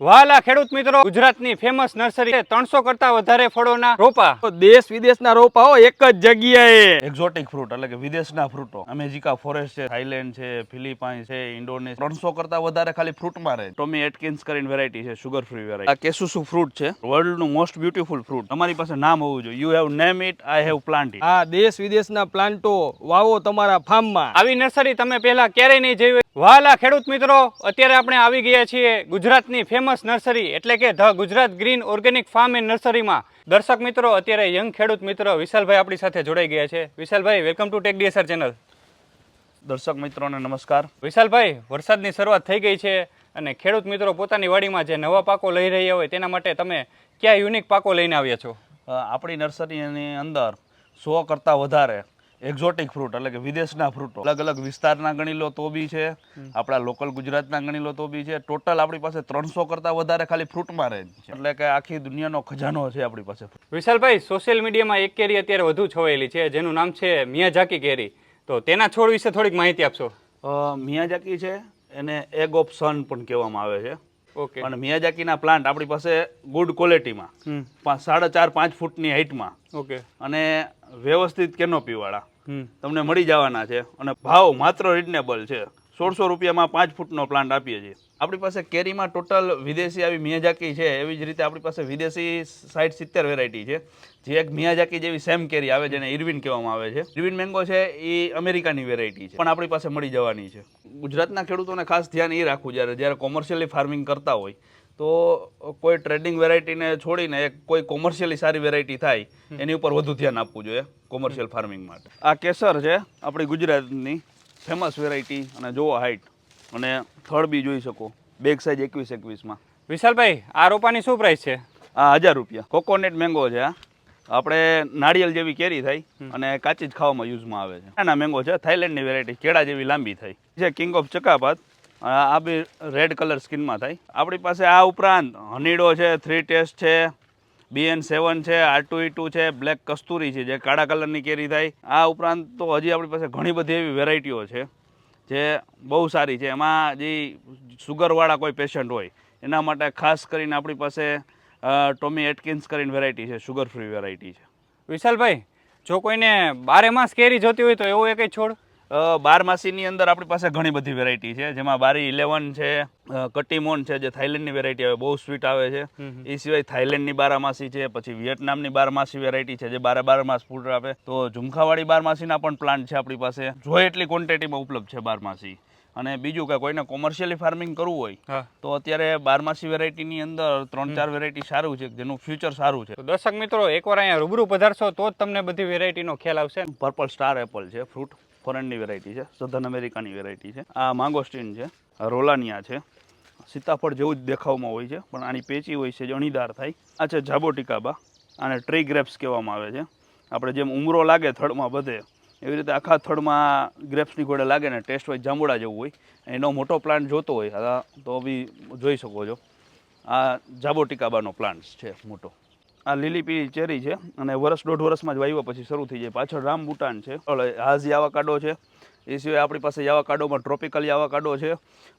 વાલા ખેડૂત મિત્રો ગુજરાતની ફેમસ નર્સરી છે. ત્રણસો કરતા વધારે ફળોના રોપા. દેશ વિદેશના રોપા હો એક જ જગ્યાએ. એક્ઝોટિક ફ્રૂટ એટલે કે વિદેશના ફ્રૂટો અમેરિકા ફોરેસ્ટ છે થાઈલેન્ડ છે ફિલિપાઈન્સ છે ઇન્ડોનેશિયા. ત્રણસો કરતા વધારે ખાલી ફ્રૂટમાં રહે. ટોમી એટકિન્સ કરીને વેરાયટી છે સુગર ફ્રી વેરાયટી આ કેસુસુ ફ્રૂટ છે. વર્લ્ડનું મોસ્ટ બ્યુટીફુલ ફ્રૂટ તમારી પાસે નામ હોવું જોઈએ. You have name it I have plant આ દેશ વિદેશના પ્લાન્ટો વાવો તમારા ફાર્મમાં આવી નર્સરી તમે પહેલા ક્યારેય નહીં જોઈ. વાલા ખેડૂત મિત્રો અત્યારે આપણે આવી ગયા છીએ ગુજરાતની ફેમસ નર્સરી એટલે કે the Gujarat green organic farm and નર્સરીમાં દર્શક મિત્રો અત્યારે યંગ ખેડૂત મિત્રો વિશાલભાઈ આપણી સાથે જોડાઈ ગયા છે. વિશાલભાઈ welcome to tech DSR channel દર્શક મિત્રોને નમસ્કાર. વિશાલભાઈ વરસાદની શરૂઆત થઈ ગઈ છે અને ખેડૂત મિત્રો પોતાની વાડીમાં જે નવા પાકો લઈ રહ્યા હોય તેના માટે તમે કયા યુનિક પાકો લઈને આવ્યા છો? આપણી નર્સરીની અંદર સો કરતાં વધારે એક્ઝોટિક ફ્રૂટ એટલે કે વિદેશના ફ્રૂટો અલગ અલગ વિસ્તારના ગણી લો તો બી છે. આપણા લોકલ ગુજરાતના ગણી લો તો બી છે. ટોટલ આપણી પાસે ત્રણસો કરતાં વધારે ખાલી ફ્રૂટમાં રહે છે. એટલે કે આખી દુનિયાનો ખજાનો છે આપણી પાસે વિશાલભાઈ સોશિયલ મીડિયામાં એક કેરી અત્યારે વધુ છવાયેલી છે. જેનું નામ છે મિયાઝાકી કેરી. તો તેના છોડ વિશે થોડીક માહિતી આપશો? મિયાજાકી છે. એને એગ ઓફ સન પણ કહેવામાં આવે છે. ઓકે. અને મિયાજાકીના પ્લાન્ટ આપણી પાસે ગુડ ક્વોલિટીમાં પાંચ સાડા ચાર પાંચ ફૂટની હાઇટમાં ઓકે. અને વ્યવસ્થિત કેનોપીવાળા તમને મળી જવાના છે અને ભાવ માત્ર રિઝનેબલ છે. સોળસો રૂપિયામાં પાંચ ફૂટનો પ્લાન્ટ આપીએ છીએ. આપણી પાસે કેરીમાં ટોટલ વિદેશી આવી મિયાજાકી છે, એવી જ રીતે આપણી પાસે વિદેશી સાઠ સિત્તેર વેરાયટી છે. જે એક મિયાજાકી જેવી સેમ કેરી આવે જેને ઇરવિન કહેવામાં આવે છે. ઇરવિન મેંગો છે એ અમેરિકાની વેરાયટી છે. પણ આપણી પાસે મળી જવાની છે. ગુજરાતના ખેડૂતોને ખાસ ધ્યાન એ રાખવું, જ્યારે જ્યારે કોમર્શિયલી ફાર્મિંગ કરતા હોય તો કોઈ ટ્રેડિંગ વેરાયટીને છોડીને એક કોઈ કોમર્શિયલી સારી વેરાયટી થાય એની ઉપર વધુ ધ્યાન આપવું જોઈએ કોમર્શિયલ ફાર્મિંગ માટે. આ કેસર છે આપણી ગુજરાતની ફેમસ વેરાયટી અને જોવો હાઇટ અને થડ બી જોઈ શકો બેગ સાઇઝ એકવીસ એકવીસમાં. વિશાલભાઈ આ રોપાની શું પ્રાઇસ છે? આ હજાર રૂપિયા. કોકોનટ મેંગો છે આ. આપણે નાળિયેર જેવી કેરી થાય અને કાચી જ ખાવામાં યુઝમાં આવે છે. આના મેંગો છે થાઇલેન્ડની વેરાયટી કેળા જેવી લાંબી થાય છે કિંગ ઓફ ચકાપાત આ બી રેડ કલર સ્કિનમાં થાય. આપણી પાસે આ ઉપરાંત હનીડો છે થ્રી ટેસ્ટ છે બીએન સેવન છે આર ટુ ટુ છે બ્લેક કસ્તુરી છે, જે કાળા કલરની કેરી થાય. આ ઉપરાંત તો હજી આપણી પાસે ઘણી બધી એવી વેરાયટીઓ છે, જે બહુ સારી છે. એમાં જે સુગરવાળા કોઈ પેશન્ટ હોય, એના માટે ખાસ કરીને આપણી પાસે ટોમી એટકિન્સ કરીને વેરાયટી છે સુગર ફ્રી વેરાયટી છે. વિશાલભાઈ, જો કોઈને બારે માસ કેરી જોતી હોય તો એવો એક છોડ? બારમાસીની અંદર આપણી પાસે ઘણી બધી વેરાયટી છે. જેમાં બારી ઇલેવન છે કટીમોન છે જે થાઈલેન્ડની વેરાયટી આવે બહુ સ્વીટ આવે છે. એ સિવાય થાઈલેન્ડની બારામાસી છે પછી વિયેટનામની બારમાસી વેરાયટી છે જે બારે બાર માસ ફૂડ આપે. તો ઝુમખાવાળી બારમાસીના પણ પ્લાન્ટ છે આપણી પાસે. જોઈએ એટલી ક્વોન્ટિટીમાં ઉપલબ્ધ છે બારમાસી. અને બીજું કે કોઈને કોમર્શિયલી ફાર્મિંગ કરવું હોય તો અત્યારે બારમાસી વેરાયટીની અંદર ત્રણ ચાર વેરાયટી સારું છે જેનું ફ્યુચર સારું છે. તો દર્શક મિત્રો એકવાર અહીંયા રૂબરૂ પધારશો તો જ તમને બધી વેરાયટીનો ખ્યાલ આવશે. પર્પલ સ્ટાર એપલ છે ફ્રૂટ ફોરેનની વેરાયટી છે સધન અમેરિકાની વેરાયટી છે. આ માંગોસ્ટીન છે રોલાનિયા છે, સીતાફળ જેવું જ દેખાવમાં હોય છે, પણ આની પેચી હોય છે જે અણીદાર થાય. આ છે જાબોટિકાબા, આને ટ્રી ગ્રેપ્સ કહેવામાં આવે છે. આપણે જેમ ઉમરો લાગે થડમાં બધે એવી રીતે આખા થડમાં ગ્રેપ્સની ઘોડે લાગે ને ટેસ્ટ હોય જાંબુડા જેવું હોય. એનો મોટો પ્લાન્ટ જોતો હોય તો બી જોઈ શકો છો. આ જાબોટિકાબાનો પ્લાન્ટ છે મોટો. આ લીલી પીળી ચેરી છે અને વર્ષ દોઢ વર્ષમાં જ વાવ્યા પછી શરૂ થઈ જાય. પાછળ રામ બુટાન છે ઓલે હાઝ યાવાકાડો છે. એ સિવાય આપણી પાસે યાવાકાડોમાં ટ્રોપિકલ યાવાકાડો છે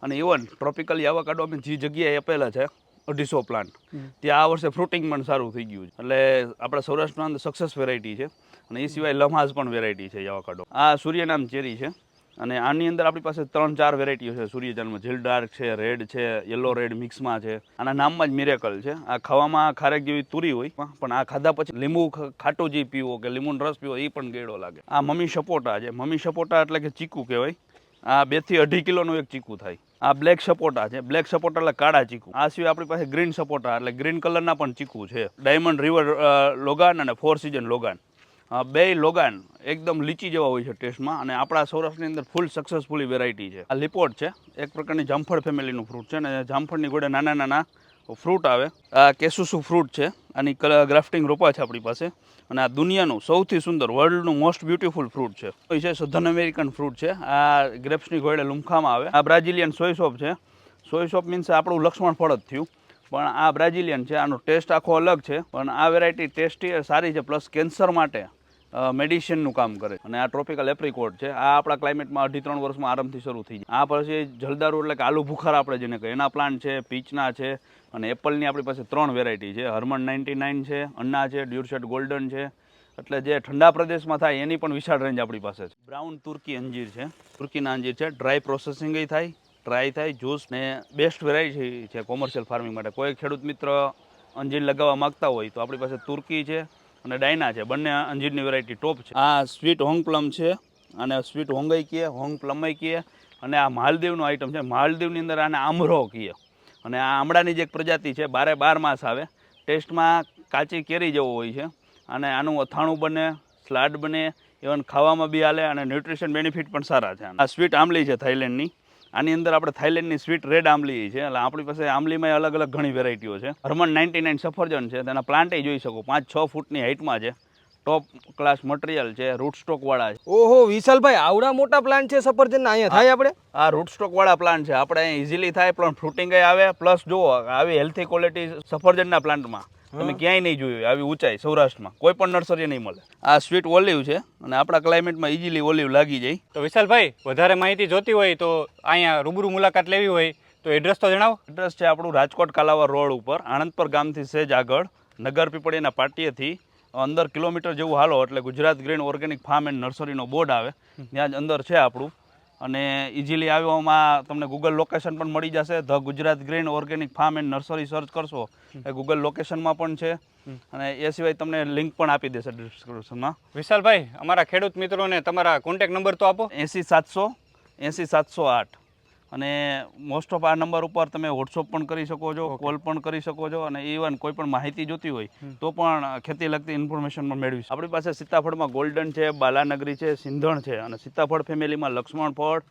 અને ઇવન ટ્રોપિકલ યાવાકાડો અમે જે જગ્યાએ આપેલા છે અઢીસો પ્લાન્ટ ત્યાં આ વર્ષે ફ્રૂટિંગ પણ સારું થઈ ગયું છે. એટલે આપણા સૌરાષ્ટ્રમાં અંદર સક્સેસ વેરાયટી છે અને એ સિવાય લમ્હાઝ પણ વેરાયટી છે યાવાકાડો આ સૂર્યનામ ચેરી છે. અને આની અંદર આપણી પાસે ત્રણ ચાર વેરાયટીઓ છે. સૂર્યજાનમાં જેલ ડાર્ક છે, રેડ છે, યલો રેડ મિક્સમાં છે. આના નામમાં જ મિરેકલ છે. આ ખાવામાં ખારેક જેવી તુરી હોય, પણ આ ખાધા પછી લીંબુ ખાટું જે પીવો કે લીંબુનો રસ પીવો એ પણ ગેડો લાગે. આ મમ્મી સપોટા છે. મમ્મી સપોટા એટલે કે ચીકુ કહેવાય. આ બેથી અઢી કિલોનું એક ચીકુ થાય. આ બ્લેક સપોટા છે. બ્લેક સપોટા એટલે કાળા ચીકુ. આ સિવાય આપણી પાસે ગ્રીન સપોટા એટલે ગ્રીન કલરના પણ ચીકુ છે. ડાયમંડ રિવર લોગાન અને ફોર સિઝન લોગાન. બે લોગાન એકદમ લીચી જેવા હોય છે ટેસ્ટમાં અને આપણા સૌરાષ્ટ્રની અંદર ફૂલ સક્સેસફુલી વેરાયટી છે. આ લિપોટ છે, એક પ્રકારની જામફળ ફેમિલીનું ફ્રૂટ છે અને જામફળની ગોળે નાના નાના ફ્રૂટ આવે. આ કેસુસુ ફ્રૂટ છે, આની ગ્રાફ્ટિંગ રોપા છે આપણી પાસે અને આ દુનિયાનું સૌથી સુંદર વર્લ્ડનું મોસ્ટ બ્યુટીફુલ ફ્રૂટ છે. એ છે સધન અમેરિકન ફ્રૂટ છે, આ ગ્રેપ્સની ગોળે લુમખામાં આવે. આ બ્રાઝિલિયન સોય સોપ છે. સોય સોપ મીન્સ આપણું લક્ષ્મણ ફળ જ થયું. પણ આ બ્રાઝિલિયન છે, આનો ટેસ્ટ આખો અલગ છે. પણ આ વેરાયટી ટેસ્ટી સારી છે પ્લસ કેન્સર માટે. મેડિસિનનું કામ કરે અને આ ટ્રોપિકલ એપ્રિકોટ છે. આ આપણા ક્લાઇમેટમાં અઢી ત્રણ વર્ષમાં આરામથી શરૂ થઈ જાય. આ પછી જલદારુ એટલે કે આલુ બુખાર આપણે જેને કહીએ. એના પ્લાન્ટ છે પીચના છે અને એપલની આપણી પાસે ત્રણ વેરાયટી છે. હર્મન નાઇન્ટી નાઇન છે, અન્ના છે ડ્યુરશેટ ગોલ્ડન છે. એટલે જે ઠંડા પ્રદેશમાં થાય એની પણ વિશાળ રેન્જ આપણી પાસે છે. બ્રાઉન તુર્કી અંજીર છે. તુર્કીના અંજીર છે. ડ્રાય પ્રોસેસિંગ થાય ડ્રાય થાય જ્યુસ ને બેસ્ટ વેરાયટી છે કોમર્શિયલ ફાર્મિંગ માટે. કોઈ ખેડૂત મિત્ર અંજીર લગાવવા માગતા હોય તો આપણી પાસે તુર્કી છે અને ડાયના છે. બંને અંજીરની વેરાયટી ટોપ છે. આ સ્વીટ હોંગ પ્લમ છે અને સ્વીટ હોંગઈ કીએ, હોંગ પ્લમઈ કીએ અને આ માલદીવનો આઈટમ છે. માલદીવની અંદર આને આમરો કીએ. અને આ આમળાની જે એક પ્રજાતિ છે, બારે બાર માસ આવે. ટેસ્ટમાં કાચી કેરી જેવો હોય છે. અને આનું અથાણું બને, સ્લાડ બને, ઇવન ખાવામાં બી હાલે અને ન્યુટ્રિશન બેનિફિટ પણ સારા છે આ સ્વીટ આમલી છે થાઈલેન્ડની. આની અંદર આપણે થાઈલેન્ડની સ્વીટ રેડ આંબલી છે એટલે આપણી પાસે આંબલીમાં અલગ અલગ ઘણી વેરાયટીઓ છે. હરમન નાઇન્ટી નાઇન સફરજન છે તેના પ્લાન્ટ જોઈ શકો. પાંચ છ ફૂટની હાઇટમાં છે. ટોપ ક્લાસ મટીરિયલ છે રૂટ સ્ટોકવાળા છે. ઓહો વિશાલભાઈ આવડા મોટા પ્લાન્ટ છે સફરજન અહીંયા થાય આપણે? આ રૂટ સ્ટોકવાળા પ્લાન્ટ છે. આપણે અહીં ઇઝીલી થાય પણ ફ્રૂટિંગ આવે. પ્લસ જુઓ આવી હેલ્થી ક્વોલિટી સફરજનના પ્લાન્ટમાં તમે ક્યાંય નહીં જોયું આવી ઊંચાઈ સૌરાષ્ટ્રમાં. કોઈ પણ નર્સરી નહીં મળે. આ સ્વીટ ઓલિવ છે અને આપણા ક્લાઇમેટમાં ઇઝીલી ઓલિવ લાગી જાય. તો વિશાલભાઈ વધારે માહિતી જોતી હોય તો અહીંયા રૂબરૂ મુલાકાત લેવી હોય તો એડ્રેસ તો જણાવો. એડ્રેસ છે આપણું રાજકોટ કાલાવર રોડ ઉપર આણંદપર ગામથી સેજ આગળ નગર પીપળીના પાટીએથી અંદર કિલોમીટર જેવું હાલો એટલે Gujarat green organic farm and નર્સરીનો board આવે. ત્યાં જ અંદર છે આપણું. અને ઇઝીલી આવ્યોમાં તમને ગૂગલ લોકેશન પણ મળી જશે. The Gujarat green organic farm and nursery search કરશો. એ ગૂગલ લોકેશનમાં પણ છે. અને એ સિવાય તમને લિંક પણ આપી દેશે ડિસ્ક્રિપ્શનમાં વિશાલભાઈ અમારા ખેડૂત મિત્રોને તમારા કોન્ટેક નંબર તો આપો. એંસી સાતસો એંસી સાતસો આઠ. અને મોસ્ટ ઓફ આ નંબર ઉપર તમે વોટ્સઅપ પણ કરી શકો છો કોલ પણ કરી શકો છો અને ઇવન કોઈ પણ માહિતી જોતી હોય તો પણ ખેતી લગતી ઇન્ફોર્મેશન પણ મેળવી આપણી પાસે સીતાફળમાં ગોલ્ડન છે બાલાનગરી છે સિંધણ છે અને સીતાફળ ફેમિલીમાં લક્ષ્મણ ફળ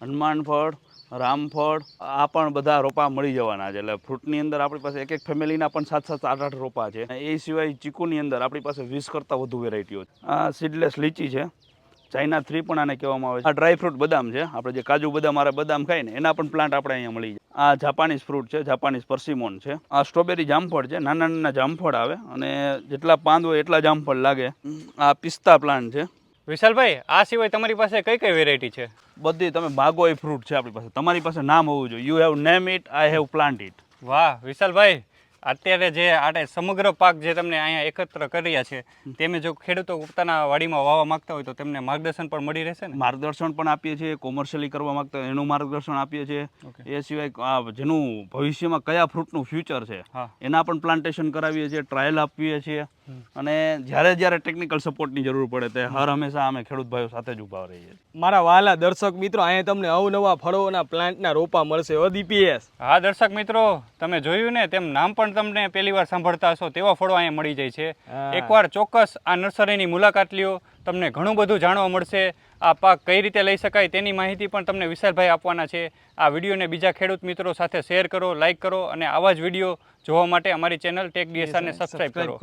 હનુમાન ફળ રામફળ આ પણ બધા રોપા મળી જવાના છે. એટલે ફ્રૂટની અંદર આપણી પાસે એક એક ફેમિલીના પણ સાત સાત આઠ આઠ રોપા છે. અને એ સિવાય ચીકુની અંદર આપણી પાસે વીસ કરતાં વધુ વેરાયટીઓ છે. આ સીડલેસ લીચી છે. ચાઇના થ્રી પણ આને કહેવામાં આવે છે. આ ડ્રાય ફ્રૂટ બદામ છે. આપણે જે કાજુ બદામ મારે બદામ ખાય ને એના પણ પ્લાન્ટ આપણે અહીંયા મળી જાય. આ જાપાનીઝ ફ્રૂટ છે જાપાનીઝ પરસીમોન છે. આ સ્ટ્રોબેરી જામફળ છે. નાના નાના જામફળ આવે અને જેટલા પાંદ હોય એટલા જામફળ લાગે. આ પિસ્તા પ્લાન્ટ છે. વિશાલભાઈ આ સિવાય તમારી પાસે કઈ કઈ વેરાયટી છે? બધી તમે માગો એ ફ્રૂટ છે આપણી પાસે. તમારી પાસે નામ હોવું જોઈએ. You have name it I have plant it વાહ વિશાલભાઈ અત્યારે જે આટે સમગ્ર પાક જે તમને અહીંયા એકત્ર કર્યા છે તેમે જો ખેડૂતો પોતાના વાડીમાં વાવવા માંગતા હોય તો તેમને માર્ગદર્શન પણ મળી રહેશે ને? માર્ગદર્શન પણ આપીએ છીએ કોમર્શિયલી કરવા માંગતા એનું માર્ગદર્શન આપીએ છીએ. એ સિવાય આ જેનું ભવિષ્યમાં કયા ફ્રૂટનું ફ્યુચર છે એના પણ પ્લાન્ટેશન કરાવીએ છીએ ટ્રાયલ આપીએ છીએ. અને જ્યારે જ્યારે ટેકનિકલ સપોર્ટની જરૂર પડે તે હર હંમેશા અમે ખેડૂત ભાઈઓ સાથે જ ઊભા રહીએ મારા વાલા દર્શક મિત્રો અહીંયા તમને અવનવા ફળોના પ્લાન્ટના રોપા મળશે. ઓ દીપીએસ હા દર્શક મિત્રો તમે જોયું ને તેમ નામ પણ તમને પહેલી વાર સાંભળતા હશો તેવા ફળો અહીંયા મળી જાય છે. એકવાર ચોક્કસ આ નર્સરીની મુલાકાત લ્યો તમને ઘણું બધું જાણવા મળશે. આ પાક કઈ રીતે લઈ શકાય તેની માહિતી પણ તમને વિશાલભાઈ આપવાના છે. આ વિડીયોને બીજા ખેડૂત મિત્રો સાથે શેર કરો લાઇક કરો અને આવા જ વીડિયો જોવા માટે અમારી ચેનલ ટેક ડીએસઆરને સબસ્ક્રાઈબ કરો.